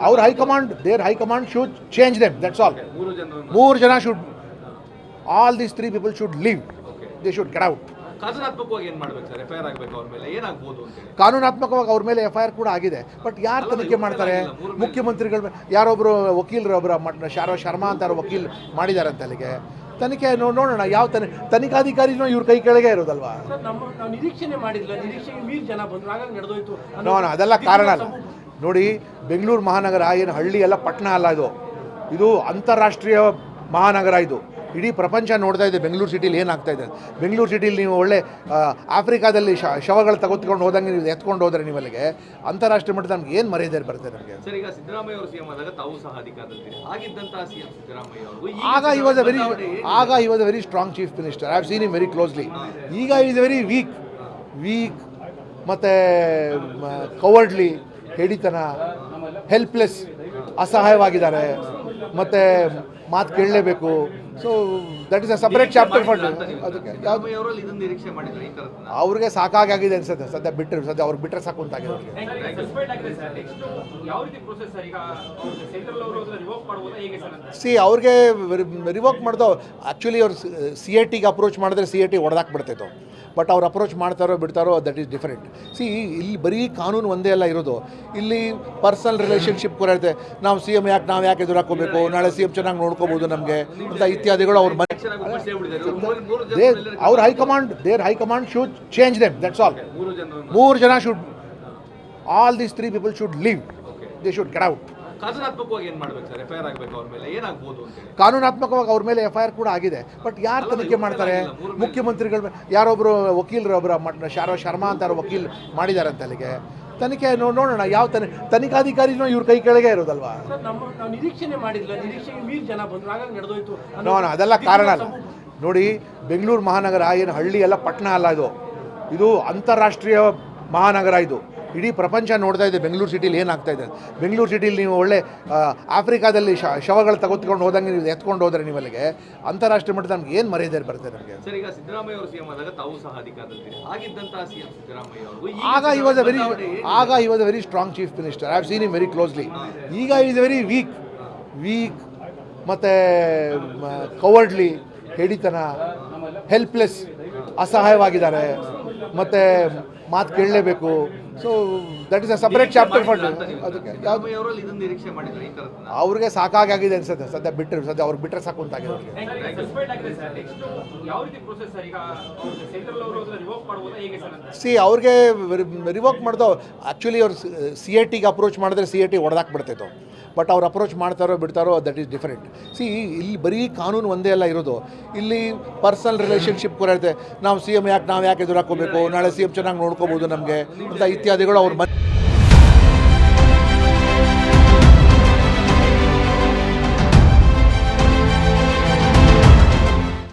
ಅವ್ರ high command there high command should change them that's all ಮೂರು ಜನ should all these three people should leave they should get out ಕಾನೂನಾತ್ಮಕವಾಗಿ ಅವ್ರ ಮೇಲೆ? ಅಂತ ಎಫ್ ಐ ಆರ್ ಕೂಡ ಆಗಿದೆ. ಬಟ್ ಯಾರು ತನಿಖೆ ಮಾಡ್ತಾರೆ? ಮುಖ್ಯಮಂತ್ರಿಗಳ ಯಾರೊಬ್ಬರು ವಕೀಲರು ಒಬ್ಬರ ಮ- ಶಾರೋ ಶರ್ಮಾ ಅಂತ ವಕೀಲ್ ಮಾಡಿದಾರಂತೆ ಅಲ್ಲಿಗೆ. ತನಿಖೆ ನೋಡೋಣ ಯಾವ ತನಿ ತನಿಖಾಧಿಕಾರಿನೂ ಇವ್ರ ಕೈ ಕೆಳಗೆ ಇರೋದಲ್ವಾ? ಸರ್ ನಮ್ಮ ನಾವು ನಿರೀಕ್ಷೆನೆ ಮಾಡಿಲ್ಲ ನಿರೀಕ್ಷೆಗೆ ಮೀರಿ ಜನ ಬಂದ್ರು. ಹಾಗಾಗಿ ನಡೆದೋಯ್ತು ಅನ್ನೋ ನೋ ನೋ, ಅದೆಲ್ಲ ಕಾರಣ ಅಲ್ಲ. ನೋಡಿ ಬೆಂಗಳೂರು ಮಹಾನಗರ ಏನು ಹಳ್ಳಿ ಎಲ್ಲ ಪಟ್ಟಣ ಅಲ್ಲ ಇದು. ಇದು ಅಂತಾರಾಷ್ಟ್ರೀಯ ಮಹಾನಗರ ಇದು. ಇಡೀ ಪ್ರಪಂಚ ನೋಡ್ತಾ ಇದೆ ಬೆಂಗಳೂರು ಸಿಟಿಲಿ ಏನಾಗ್ತಾ ಇದೆ. ಬೆಂಗಳೂರು ಸಿಟಿಲಿ ನೀವು ಒಳ್ಳೆ ಆಫ್ರಿಕಾದಲ್ಲಿ ಶ ಶವಗಳು ತಗೊತ್ಕೊಂಡು ಹೋದಂಗೆ ನೀವು ಎತ್ಕೊಂಡು ಹೋದರೆ ನೀವು ಅಲ್ಲಿಗೆ ಅಂತಾರಾಷ್ಟ್ರೀಯ ಮಟ್ಟದ ನಮ್ಗೆ ಏನು ಮರ್ಯಾದೆ ಬರ್ತದೆ ನಮಗೆ? ಆಗ ಈ ವಾಸ್ ಅ ವೆರಿ ಆಗ he was a very strong chief minister I have seen him very closely ಈಗ ಈಸ್ ವೆರಿ ವೀಕ್ ವೀಕ್ ಮತ್ತು ಕವರ್ಡ್ಲಿ ಹೆಡಿತನ ಹೆಲ್ಪ್ಲೆಸ್ ಅಸಹಾಯವಾಗಿದ್ದಾರೆ. ಮತ್ತು ಮಾತು ಕೇಳಲೇಬೇಕು. So that is a separate chapter fund ಅದಕ್ಕೆ ಅವ್ರಿಗೆ ಅವ್ರಿಗೆ ಸಾಕಾಗಿದೆ ಅನ್ಸುತ್ತೆ. ಸದ್ಯ ಬಿಟ್ಟರೆ ಸದ್ಯ ಅವ್ರು ಬಿಟ್ಟರೆ ಸಾಕು ಅವ್ರಿಗೆ. ಸಸ್ಪೆಂಡ್ ಆಗಿದೆ ಸರ್ ನೆಕ್ಸ್ಟ್ ಯಾವ ರೀತಿ ಪ್ರೊಸೆಸ್ ಸರ್ ಈಗ ಸೆಂಟ್ರಲ್ ಅವರು ಅದನ್ನ ರಿವೋಕ್ ಮಾಡ್ಬೋದಾ? ಹೇಗೆ ಸರ್ ಅಂತ? ಸಿ ಅವ್ರಿಗೆ ರಿವೋಕ್ ಮಾಡ್ದೋ ಆ್ಯಕ್ಚುಲಿ ಅವ್ರು ಸಿ ಎ ಟಿಗೆ ಅಪ್ರೋಚ್ ಮಾಡಿದ್ರೆ ಸಿ ಎ ಟಿ ಹೊಡೆದಾಕ್ಬಿಡ್ತಿತ್ತು ಬಟ್ ಅವ್ರು ಅಪ್ರೋಚ್ ಮಾಡ್ತಾರೋ ಬಿಡ್ತಾರೋ ದಟ್ ಈಸ್ ಡಿಫರೆಂಟ್ ಸಿ ಇಲ್ಲಿ ಬರೀ ಕಾನೂನು ಒಂದೇ ಅಲ್ಲ ಇರೋದು. ಇಲ್ಲಿ ಪರ್ಸನಲ್ ರಿಲೇಷನ್ಶಿಪ್ ಕೂಡ ಇರುತ್ತೆ. ನಾವು ಸಿ ಎಂ ಯಾಕೆ ನಾವು ಯಾಕೆ ಎದುರು ಹಾಕೋಬೇಕು ನಾಳೆ ಸಿ ಎಂ ಚೆನ್ನಾಗಿ ನೋಡ್ಕೋಬೋದು ನಮಗೆ ಅಂತ ಇತ್ಯಾದಿಗಳು ಅವ್ರ ಮನೆ ಅವ್ರ high command there high command should change them that's all ಮೂರು ಜನ should all these three people should leave they should get out ಕಾನೂನಾತ್ಮಕವಾಗಿ ಅವ್ರ ಮೇಲೆ. ಅಂತ ಎಫ್ ಐ ಆರ್ ಕೂಡ ಆಗಿದೆ. ಬಟ್ ಯಾರು ತನಿಖೆ ಮಾಡ್ತಾರೆ? ಮುಖ್ಯಮಂತ್ರಿಗಳ ಯಾರೊಬ್ಬರು ವಕೀಲರು ಒಬ್ರು ಶಾರೋ ಶರ್ಮಾ ಅಂತ ವಕೀಲ್ ಮಾಡಿದಾರಂತೆ ಅಲ್ಲಿಗೆ. ತನಿಖೆ ನೋಡೋಣ ಯಾವ ತನಿ ತನಿಖಾಧಿಕಾರಿನೂ ಇವ್ರ ಕೈ ಕೆಳಗೆ ಇರೋದಲ್ವಾ? ಸರ್ ನಮ್ಮ ನಾವು ನಿರೀಕ್ಷೆನೆ ಮಾಡಿಲ್ಲ ನಿರೀಕ್ಷೆಗೆ ಮೀರಿ ಜನ ಬಂದ್ರು. ಹಾಗಾಗಿ ನಡೆದೋಯ್ತು ಅನ್ನೋ ನೋ ನೋ, ಅದೆಲ್ಲ ಕಾರಣ ಅಲ್ಲ. ನೋಡಿ ಬೆಂಗಳೂರು ಮಹಾನಗರ ಏನು ಹಳ್ಳಿ ಎಲ್ಲ ಪಟ್ಟಣ ಅಲ್ಲ ಇದು. ಇದು ಅಂತಾರಾಷ್ಟ್ರೀಯ ಮಹಾನಗರ ಇದು. ಇಡೀ ಪ್ರಪಂಚ ನೋಡ್ತಾ ಇದೆ ಬೆಂಗಳೂರು ಸಿಟಿಲಿ ಏನಾಗ್ತಾ ಇದೆ. ಬೆಂಗಳೂರು ಸಿಟಿಲಿ ನೀವು ಒಳ್ಳೆ ಆಫ್ರಿಕಾದಲ್ಲಿ ಶ ಶವಗಳು ತಗೊತ್ಕೊಂಡು ಹೋದಂಗೆ ನೀವು ಎತ್ಕೊಂಡು ಹೋದರೆ ನೀವು ಅಲ್ಲಿಗೆ ಅಂತಾರಾಷ್ಟ್ರೀಯ ಮಟ್ಟದ ನಮ್ಗೆ ಏನು ಮರ್ಯಾದೆ ಬರ್ತದೆ ನಮಗೆ? ಆಗ ಈ ವಾಸ್ ಅ ವೆರಿ ಆಗ he was a very strong chief minister I have seen him very closely ಈಗ ಈಸ್ ವೆರಿ ವೀಕ್ ವೀಕ್ ಮತ್ತು ಕವರ್ಡ್ಲಿ ಹೆಡಿತನ ಹೆಲ್ಪ್ಲೆಸ್ ಅಸಹಾಯವಾಗಿದ್ದಾರೆ. ಮತ್ತು ಮಾತು ಕೇಳಲೇಬೇಕು. So that is a separate chapter fund ಅದಕ್ಕೆ. ಅವ್ರಿಗೆ ಸಾಕಾಗಿದೆ ಅನ್ಸುತ್ತೆ. ಸದ್ಯ ಬಿಟ್ಟರೆ ಸದ್ಯ ಅವ್ರು ಬಿಟ್ಟರೆ ಸಾಕು ಅವ್ರಿಗೆ. ಸಸ್ಪೆಂಡ್ ಆಗಿದೆ ಸರ್. ನೆಕ್ಸ್ಟ್ ಯಾವ ರೀತಿ ಪ್ರೊಸೆಸ್ ಸರ್? ಈಗ ಸೆಂಟ್ರಲ್ ಅವರು ರಿವೋಕ್ ಮಾಡ್ಬೋದಾ ಹೇಗೆ ಸರ್ ಅಂತ? ಸಿ ಅವ್ರಿಗೆ ರಿವೋಕ್ ಮಾಡ್ದೋ ಆ್ಯಕ್ಚುಲಿ ಅವ್ರು ಸಿ ಎ ಟಿಗೆ ಅಪ್ರೋಚ್ ಮಾಡಿದ್ರೆ ಸಿ ಎ ಟಿ ಹೊಡೆದಾಕ್ಬಿಡ್ತಿತ್ತು ಬಟ್ ಅವ್ರು ಅಪ್ರೋಚ್ ಮಾಡ್ತಾರೋ ಬಿಡ್ತಾರೋ ದಟ್ ಈಸ್ ಡಿಫರೆಂಟ್ ಸಿ ಇಲ್ಲಿ ಬರೀ ಕಾನೂನು ಒಂದೇ ಅಲ್ಲ ಇರೋದು. ಇಲ್ಲಿ ಪರ್ಸನಲ್ ರಿಲೇಷನ್ಶಿಪ್ ಕೂಡ ಇರುತ್ತೆ. ನಾವು ಸಿ ಎಂ ಯಾಕೆ, ನಾವು ಯಾಕೆ ಎದುರು ಹಾಕೋಬೇಕು ನಾಳೆ ಸಿ ಎಂ ಚೆನ್ನಾಗಿ ನೋಡ್ಕೋಬೋದು ನಮಗೆ ಅಂತ ಇತ್ಯಾದಿಗಳು ಅವ್ರು ಮನೆ